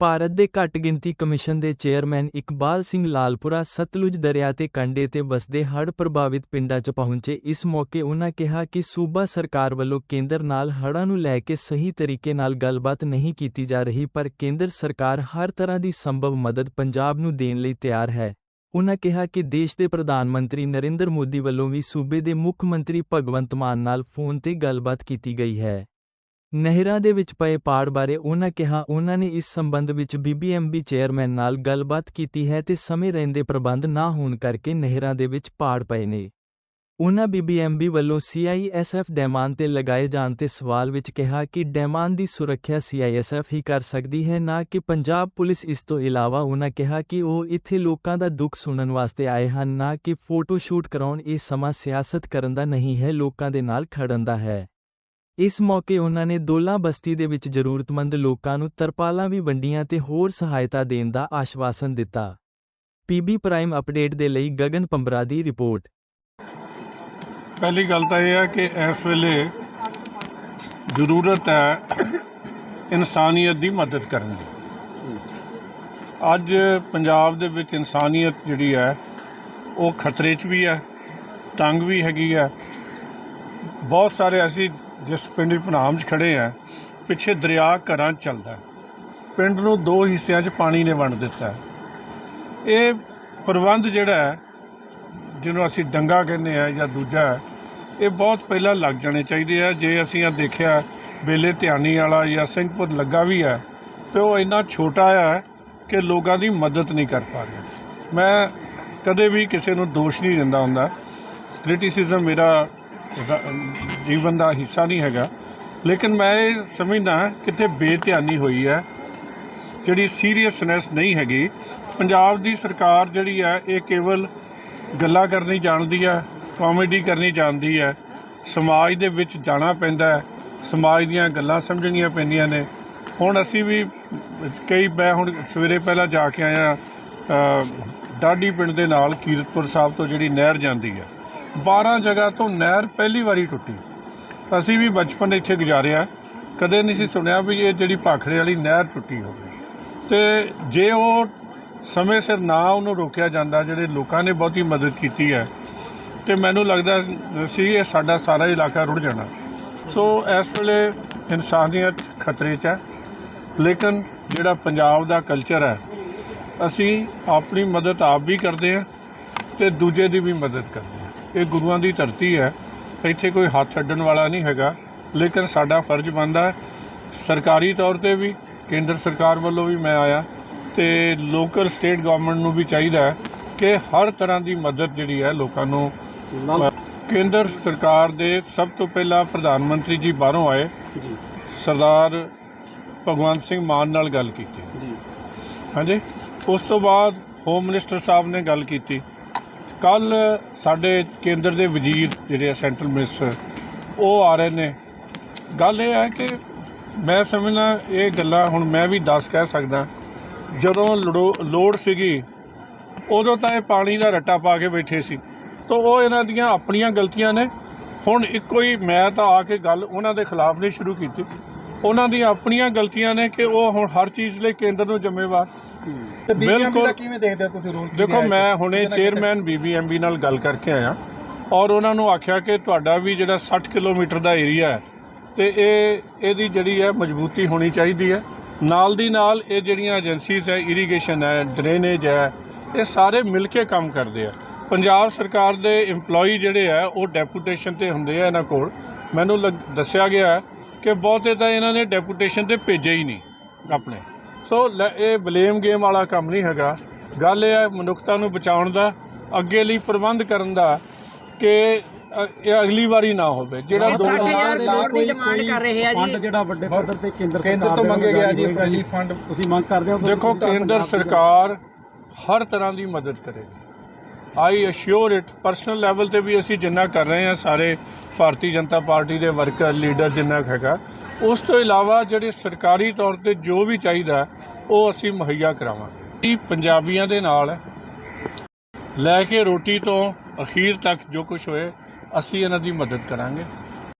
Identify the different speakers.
Speaker 1: ਭਾਰਤ ਦੇ ਘੱਟ ਗਿਣਤੀ ਕਮਿਸ਼ਨ ਦੇ ਚੇਅਰਮੈਨ ਇਕਬਾਲ ਸਿੰਘ ਲਾਲਪੁਰਾ ਸਤਲੁਜ ਦਰਿਆ ਤੇ ਕੰਡੇ ਤੇ ਵਸਦੇ ਹੜ੍ਹ ਪ੍ਰਭਾਵਿਤ ਪਿੰਡਾਂ 'ਚ ਪਹੁੰਚੇ। ਇਸ ਮੌਕੇ ਉਹਨਾਂ ਕਿਹਾ ਕਿ ਸੂਬਾ ਸਰਕਾਰ ਵੱਲੋਂ ਕੇਂਦਰ ਨਾਲ ਹੜ੍ਹਾਂ ਨੂੰ ਲੈ ਕੇ ਸਹੀ ਤਰੀਕੇ ਨਾਲ ਗੱਲਬਾਤ ਨਹੀਂ ਕੀਤੀ ਜਾ ਰਹੀ, ਪਰ ਕੇਂਦਰ ਸਰਕਾਰ ਹਰ ਤਰ੍ਹਾਂ ਦੀ ਸੰਭਵ ਮਦਦ ਪੰਜਾਬ ਨੂੰ ਦੇਣ ਲਈ ਤਿਆਰ ਹੈ। ਉਨ੍ਹਾਂ ਕਿਹਾ ਕਿ ਦੇਸ਼ ਦੇ ਪ੍ਰਧਾਨ ਮੰਤਰੀ ਨਰਿੰਦਰ ਮੋਦੀ ਵੱਲੋਂ ਵੀ ਸੂਬੇ ਦੇ ਮੁੱਖ ਮੰਤਰੀ ਭਗਵੰਤ ਮਾਨ ਨਾਲ ਫੋਨ ਤੇ ਗੱਲਬਾਤ ਕੀਤੀ ਗਈ ਹੈ। ਨਹਿਰਾਂ ਦੇ ਵਿੱਚ ਪਏ ਪਾੜ ਬਾਰੇ ਉਨ੍ਹਾਂ ਕਿਹਾ, ਉਨ੍ਹਾਂ ਨੇ ਇਸ ਸੰਬੰਧ ਵਿੱਚ ਬੀਬੀਐਮਬੀ ਚੇਅਰਮੈਨ ਨਾਲ ਗੱਲਬਾਤ ਕੀਤੀ ਹੈ ਤੇ ਸਮੇਂ ਰਹਿੰਦੇ ਪ੍ਰਬੰਧ ਨਾ ਹੋਣ ਕਰਕੇ ਨਹਿਰਾਂ ਦੇ ਵਿੱਚ ਪਾੜ ਪਏ ਨੇ। ਉਨ੍ਹਾਂ ਬੀਬੀਐਮਬੀ ਵੱਲੋਂ ਸੀਆਈਐਸਐਫ ਡੈਮਾਨ ਤੇ ਲਗਾਏ ਜਾਣ ਤੇ ਸਵਾਲ ਵਿੱਚ ਕਿਹਾ ਕਿ ਡੈਮਾਨ ਦੀ ਸੁਰੱਖਿਆ ਸੀਆਈਐਸਐਫ ਹੀ ਕਰ ਸਕਦੀ ਹੈ, ਨਾ ਕਿ ਪੰਜਾਬ ਪੁਲਿਸ ਇਸ ਤੋਂ ਇਲਾਵਾ ਉਨ੍ਹਾਂ ਕਿਹਾ ਕਿ ਉਹ ਇੱਥੇ ਲੋਕਾਂ ਦਾ ਦੁੱਖ ਸੁਣਨ ਵਾਸਤੇ ਆਏ ਹਨ, ਨਾ ਕਿ ਫੋਟੋ ਸ਼ੂਟ ਕਰਾਉਣ, ਇਹ ਸਮਾਂ ਸਿਆਸਤ ਕਰਨ ਦਾ ਨਹੀਂ ਹੈ, ਲੋਕਾਂ ਦੇ ਨਾਲ ਖੜਨ ਦਾ ਹੈ। ਇਸ ਮੌਕੇ ਉਹਨਾਂ ਨੇ ਦੋਲਾ ਬਸਤੀ ਦੇ ਵਿੱਚ ਜ਼ਰੂਰਤਮੰਦ ਲੋਕਾਂ ਨੂੰ ਤਰਪਾਲਾਂ ਵੀ ਵੰਡੀਆਂ ਤੇ ਹੋਰ ਸਹਾਇਤਾ ਦੇਣ ਦਾ ਆਸ਼ਵਾਸਨ ਦਿੱਤਾ। ਪੀਬੀ ਪ੍ਰਾਈਮ ਅਪਡੇਟ ਦੇ ਲਈ ਗਗਨ ਪੰਬਰਾ ਦੀ ਰਿਪੋਰਟ।
Speaker 2: ਪਹਿਲੀ ਗੱਲ ਤਾਂ ਇਹ ਹੈ ਕਿ ਇਸ ਵੇਲੇ ਜ਼ਰੂਰਤ ਹੈ ਇਨਸਾਨੀਅਤ ਦੀ ਮਦਦ ਕਰਨ ਦੀ। ਅੱਜ ਪੰਜਾਬ ਦੇ ਵਿੱਚ ਇਨਸਾਨੀਅਤ ਜਿਹੜੀ ਹੈ, ਉਹ ਖਤਰੇ 'ਚ ਵੀ ਹੈ, ਤੰਗ ਵੀ ਹੈਗੀ ਹੈ। ਬਹੁਤ ਸਾਰੇ ਅਸੀਂ ਜਿਸ ਪਿੰਡ ਪਨਾਮ 'ਚ ਖੜੇ ਆ ਪਿੱਛੇ ਦਰਿਆ ਘਰਾਂ 'ਚ ਚੱਲਦਾ ਪਿੰਡ ਨੂੰ ਦੋ ਹਿੱਸਿਆਂ 'ਚ ਪਾਣੀ ਨੇ ਵੰਡ ਦਿੱਤਾ ਇਹ ਪ੍ਰਬੰਧ ਜਿਹੜਾ ਹੈ ਜਿਹਨੂੰ ਅਸੀਂ ਡੰਗਾ ਕਹਿੰਦੇ ਆ ਜਾਂ ਦੂਜਾ ਹੈ, ਇਹ ਬਹੁਤ ਪਹਿਲਾਂ ਲੱਗ ਜਾਣੇ ਚਾਹੀਦੇ ਆ। ਜੇ ਅਸੀਂ ਆ ਦੇਖਿਆ ਬੇਲੇ ਧਿਆਨੀ ਵਾਲਾ ਜਾਂ ਸਿੰਘਪੁਰ ਲੱਗਾ ਵੀ ਹੈ ਤੇ ਉਹ ਇੰਨਾ ਛੋਟਾ ਹੈ ਕਿ ਲੋਕਾਂ ਦੀ ਮਦਦ ਨਹੀਂ ਕਰ ਪਾ ਰਿਹਾ। ਮੈਂ ਕਦੇ ਵੀ ਕਿਸੇ ਨੂੰ ਦੋਸ਼ ਨਹੀਂ ਦਿੰਦਾ ਹੁੰਦਾ। ਕ੍ਰਿਟਿਸਿਜ਼ਮ ਮੇਰਾ ਜੀਵਨ ਦਾ ਹਿੱਸਾ ਨਹੀਂ ਹੈਗਾ। ਲੇਕਿਨ ਮੈਂ ਇਹ ਸਮਝਦਾ ਕਿਤੇ ਬੇਧਿਆਨੀ ਹੋਈ ਹੈ ਜਿਹੜੀ ਸੀਰੀਅਸਨੈਸ ਨਹੀਂ ਹੈਗੀ। ਪੰਜਾਬ ਦੀ ਸਰਕਾਰ ਜਿਹੜੀ ਹੈ ਇਹ ਕੇਵਲ ਗੱਲਾਂ ਕਰਨੀ ਜਾਣਦੀ ਹੈ ਕਾਮੇਡੀ ਕਰਨੀ ਜਾਣਦੀ ਹੈ ਸਮਾਜ ਦੇ ਵਿੱਚ ਜਾਣਾ ਪੈਂਦਾ ਹੈ ਸਮਾਜ ਦੀਆਂ ਗੱਲਾਂ ਸਮਝਣੀਆਂ ਪੈਂਦੀਆਂ ਨੇ। ਹੁਣ ਅਸੀਂ ਵੀ ਕਈ ਮੈਂ ਹੁਣ ਸਵੇਰੇ ਪਹਿਲਾਂ ਜਾ ਕੇ ਆਇਆ ਅ, ਪਿੰਡ ਦੇ ਨਾਲ ਕੀਰਤਪੁਰ ਸਾਹਿਬ ਤੋਂ ਜਿਹੜੀ ਨਹਿਰ ਜਾਂਦੀ ਹੈ। 12 ਜਗ੍ਹਾ ਤੋਂ ਨਹਿਰ ਪਹਿਲੀ ਵਾਰੀ ਟੁੱਟੀ। ਅਸੀਂ ਵੀ ਬਚਪਨ ਇੱਥੇ ਗੁਜ਼ਾਰਿਆ। ਕਦੇ ਨਹੀਂ ਸੀ ਸੁਣਿਆ ਵੀ ਇਹ ਜਿਹੜੀ ਭਾਖੜੇ ਵਾਲੀ ਨਹਿਰ ਟੁੱਟੀ ਹੋਵੇ। ਤੇ ਜੇ ਉਹ ਸਮੇਂ ਸਿਰ ਨਾ ਉਹਨੂੰ ਰੋਕਿਆ ਜਾਂਦਾ, ਜਿਹੜੇ ਲੋਕਾਂ ਨੇ ਬਹੁਤੀ ਮਦਦ ਕੀਤੀ ਹੈ। ਤੇ ਮੈਨੂੰ ਲੱਗਦਾ ਸੀ ਇਹ ਸਾਡਾ ਸਾਰਾ ਇਲਾਕਾ ਰੁੜ ਜਾਣਾ। ਸੋ ਇਸ ਵੇਲੇ ਇਨਸਾਨੀਅਤ ਖਤਰੇ 'ਚ ਹੈ। ਲੇਕਿਨ ਜਿਹੜਾ ਪੰਜਾਬ ਦਾ ਕਲਚਰ ਹੈ, ਅਸੀਂ ਆਪਣੀ ਮਦਦ ਆਪ ਵੀ ਕਰਦੇ ਹਾਂ ਤੇ ਦੂਜੇ ਦੀ ਵੀ ਮਦਦ ਕਰਦੇ ਹਾਂ। ਇਹ ਗੁਰੂਆਂ ਦੀ ਧਰਤੀ ਹੈ। ਇੱਥੇ ਕੋਈ ਹੱਥ ਅੱਡਣ ਵਾਲਾ ਨਹੀਂ ਹੈਗਾ। ਲੇਕਿਨ ਸਾਡਾ ਫਰਜ਼ ਬਣਦਾ ਸਰਕਾਰੀ ਤੌਰ ਤੇ ਵੀ, ਕੇਂਦਰ ਸਰਕਾਰ ਵੱਲੋਂ ਵੀ ਮੈਂ ਆਇਆ। ਤੇ ਲੋਕਲ ਸਟੇਟ ਗਵਰਨਮੈਂਟ ਨੂੰ ਵੀ ਚਾਹੀਦਾ ਹੈ ਕਿ ਹਰ ਤਰ੍ਹਾਂ ਦੀ ਮਦਦ ਜਿਹੜੀ ਹੈ ਲੋਕਾਂ ਨੂੰ ਕੇਂਦਰ ਸਰਕਾਰ ਦੇ ਸਭ ਤੋਂ ਪਹਿਲਾਂ ਪ੍ਰਧਾਨ ਮੰਤਰੀ ਜੀ ਬਾਹਰੋਂ ਆਏ।
Speaker 3: ਜੀ।
Speaker 2: ਸਰਦਾਰ ਭਗਵੰਤ ਸਿੰਘ ਮਾਨ ਨਾਲ ਗੱਲ ਕੀਤੀ।
Speaker 3: ਜੀ।
Speaker 2: ਹਾਂਜੀ। ਉਸ ਤੋਂ ਬਾਅਦ ਹੋਮ ਮਿਨਿਸਟਰ ਸਾਹਿਬ ਨੇ ਗੱਲ ਕੀਤੀ। ਕੱਲ ਸਾਡੇ ਕੇਂਦਰ ਦੇ ਵਜ਼ੀਰ ਜਿਹੜੇ ਆ ਸੈਂਟਰਲ ਮਿਨਿਸਟਰ ਉਹ ਆ ਰਹੇ ਨੇ। ਗੱਲ ਇਹ ਹੈ ਕਿ ਮੈਂ ਸਮਝਦਾ ਇਹ ਗੱਲਾਂ ਹੁਣ ਮੈਂ ਵੀ ਦੱਸ ਕਹਿ ਸਕਦਾ। ਜਦੋਂ ਲੜੋ- ਲੋੜ ਸੀਗੀ ਉਦੋਂ ਤਾਂ ਇਹ ਪਾਣੀ ਦਾ ਰੱਟਾ ਪਾ ਕੇ ਬੈਠੇ ਸੀ। ਤਾਂ ਉਹ ਇਹਨਾਂ ਦੀਆਂ ਆਪਣੀਆਂ ਗਲਤੀਆਂ ਨੇ। ਹੁਣ ਇੱਕੋ ਹੀ ਮੈਂ ਤਾਂ ਆ ਕੇ ਗੱਲ ਉਹਨਾਂ ਦੇ ਖਿਲਾਫ ਨਹੀਂ ਸ਼ੁਰੂ ਕੀਤੀ। ਉਹਨਾਂ ਦੀਆਂ ਆਪਣੀਆਂ ਗਲਤੀਆਂ ਨੇ ਕਿ ਉਹ ਹੁਣ ਹਰ ਚੀਜ਼ ਲਈ ਕੇਂਦਰ ਨੂੰ ਜ਼ਿੰਮੇਵਾਰ। ਬਿਲਕੁਲ।
Speaker 3: ਦਾ ਕਿਵੇਂ ਦੇਖਦੇ ਹੋ ਤੁਸੀਂ ਰੋਲ?
Speaker 2: ਦੇਖੋ ਮੈਂ ਹੁਣੇ ਚੇਅਰਮੈਨ ਬੀਬੀਐਮਬੀ ਨਾਲ ਗੱਲ ਕਰਕੇ ਆਇਆ। ਔਰ ਉਹਨਾਂ ਨੂੰ ਆਖਿਆ ਕਿ ਤੁਹਾਡਾ ਵੀ ਜਿਹੜਾ 60 ਕਿਲੋਮੀਟਰ ਦਾ ਏਰੀਆ ਹੈ ਤੇ ਇਹ ਇਹਦੀ ਜਿਹੜੀ ਹੈ ਮਜ਼ਬੂਤੀ ਹੋਣੀ ਚਾਹੀਦੀ ਹੈ। ਨਾਲ ਦੀ ਨਾਲ ਇਹ ਜਿਹੜੀਆਂ ਏਜੰਸੀਜ਼ ਹੈ ਇਰੀਗੇਸ਼ਨ ਹੈ ਡਰੇਨੇਜ ਹੈ, ਇਹ ਸਾਰੇ ਮਿਲ ਕੇ ਕੰਮ ਕਰਦੇ ਆ। ਪੰਜਾਬ ਸਰਕਾਰ ਦੇ EMPLOYE ਜਿਹੜੇ ਆ, ਉਹ ਡੈਪੂਟੇਸ਼ਨ ਤੇ ਹੁੰਦੇ ਆ ਇਹਨਾਂ ਕੋਲ। ਮੈਨੂੰ ਲੱਗ- ਦੱਸਿਆ ਗਿਆ ਹੈ ਕਿ ਬਹੁਤੇ ਤਾਂ ਇਹਨਾਂ ਨੇ ਡੈਪੂਟੇਸ਼ਨ ਤੇ ਭੇਜੇ ਹੀ ਨਹੀਂ ਆਪਣੇ। ਸੋ ਲੈ- ਇਹ ਬਲੇਮ ਗੇਮ ਵਾਲਾ ਕੰਮ ਨਹੀਂ ਹੈਗਾ। ਗੱਲ ਇਹ ਹੈ ਮਨੁੱਖਤਾ ਨੂੰ ਬਚਾਉਣ ਦਾ, ਅੱਗੇ ਲਈ ਪ੍ਰਬੰਧ ਕਰਨ ਦਾ ਕਿ ਅ, ਇਹ ਅਗਲੀ ਵਾਰੀ ਨਾ ਹੋਵੇ। ਜਿਹੜਾ ਦੋ
Speaker 4: ਸੱਠ ਹਜ਼ਾਰ
Speaker 3: ਕੋਈ-
Speaker 4: ਕਰੋੜ ਦੀ ਡਿਮਾਂਡ ਕਰ ਰਹੇ ਆ
Speaker 5: ਫੰਡ
Speaker 4: ਜੀ
Speaker 5: ਜਿਹੜਾ ਵੱਡੇ ਪੱਧਰ ਤੇ ਕੇਂਦਰ
Speaker 3: ਕੇਂਦਰ
Speaker 5: ਸਰਕਾਰ
Speaker 3: ਤੋਂ
Speaker 5: ਦੇ
Speaker 3: ਮੰਗੇ ਗਿਆ ਜੀ ਰਿਲੀਫ ਫੰਡ
Speaker 5: ਤੁਸੀਂ ਮੰਗ ਕਰਦੇ ਹੋ
Speaker 2: ਦੇਖੋ ਕੇਂਦਰ ਸਰਕਾਰ ਹਰ ਤਰ੍ਹਾਂ ਦੀ ਮਦਦ ਕਰੇਗੀ। I assure it personal level ਤੇ ਵੀ ਅਸੀਂ ਜਿੰਨਾ ਕਰ ਰਹੇ ਹਾਂ ਸਾਰੇ ਭਾਰਤੀ ਜਨਤਾ ਪਾਰਟੀ ਦੇ ਵਰਕਰ ਲੀਡਰ ਜਿੰਨਾ ਕੁ ਹੈਗਾ ਉਸ ਤੋਂ ਇਲਾਵਾ ਜਿਹੜੇ ਸਰਕਾਰੀ ਤੌਰ ਤੇ ਜੋ ਵੀ ਚਾਹੀਦਾ ਉਹ ਅਸੀਂ ਮੁਹੱਈਆ ਕਰਾਵਾਂਗੇ। ਇਹ ਪੰਜਾਬੀਆਂ ਦੇ ਨਾਲ ਹੈ ਲੈ ਕੇ ਰੋਟੀ ਤੋਂ ਅਖੀਰ ਤੱਕ ਜੋ ਕੁਝ ਹੋਏ ਅਸੀਂ ਇਹਨਾਂ ਦੀ ਮਦਦ ਕਰਾਂਗੇ।